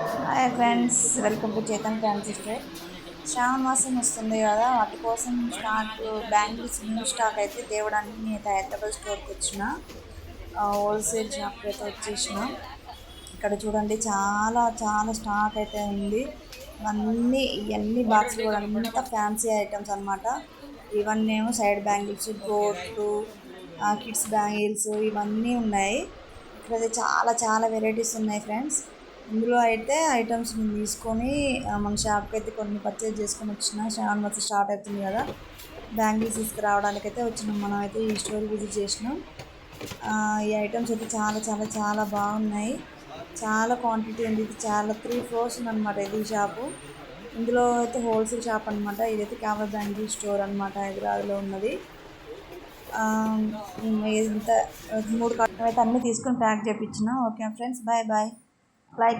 Hi friends welcome to Chetan fancy store Shravana మాసం వస్తుంది కదా వాటి కోసం స్టాక్ బ్యాంగిల్స్ న్యూ స్టాక్ అయితే తేవడానికి నేను హైదరాబాద్ స్టోర్కి వచ్చిన. హోల్సేల్ షాప్కి అయితే వచ్చేసిన. ఇక్కడ చూడండి చాలా చాలా స్టాక్ అయితే ఉంది. అన్నీ ఇవన్నీ బాక్స్లు కూడా అంతా ఫ్యాన్సీ ఐటమ్స్ అనమాట ఇవన్నీ ఏమో సైడ్ బ్యాంగిల్స్ గోట్లు కిడ్స్ బ్యాంగిల్స్ ఇవన్నీ ఉన్నాయి. ఇక్కడ చాలా చాలా వెరైటీస్ ఉన్నాయి ఫ్రెండ్స్ ఇందులో అయితే ఐటమ్స్ నేను తీసుకొని మన షాప్కి అయితే కొన్ని పర్చేజ్ చేసుకొని వచ్చిన శ్రావణ మాసం స్టార్ట్ అవుతుంది కదా. బ్యాంగిల్స్ తీసుకురావడానికి అయితే వచ్చినాం. మనం అయితే ఈ స్టోర్ విజిట్ చేసినాం. ఈ ఐటమ్స్ అయితే చాలా చాలా చాలా బాగున్నాయి. చాలా క్వాంటిటీ ఉంది. ఇది చాలా త్రీ ఫ్లోర్స్ ఉందన్నమాట ఇది షాపు ఇందులో అయితే హోల్సేల్ షాప్ అనమాట ఇదైతే కేవల బ్యాంగిల్ స్టోర్ అనమాట హైదరాబాద్లో ఉన్నది. ఇంత మూడు కట్టలు అయితే అన్నీ తీసుకొని ప్యాక్ చేయించిన okay friends bye bye like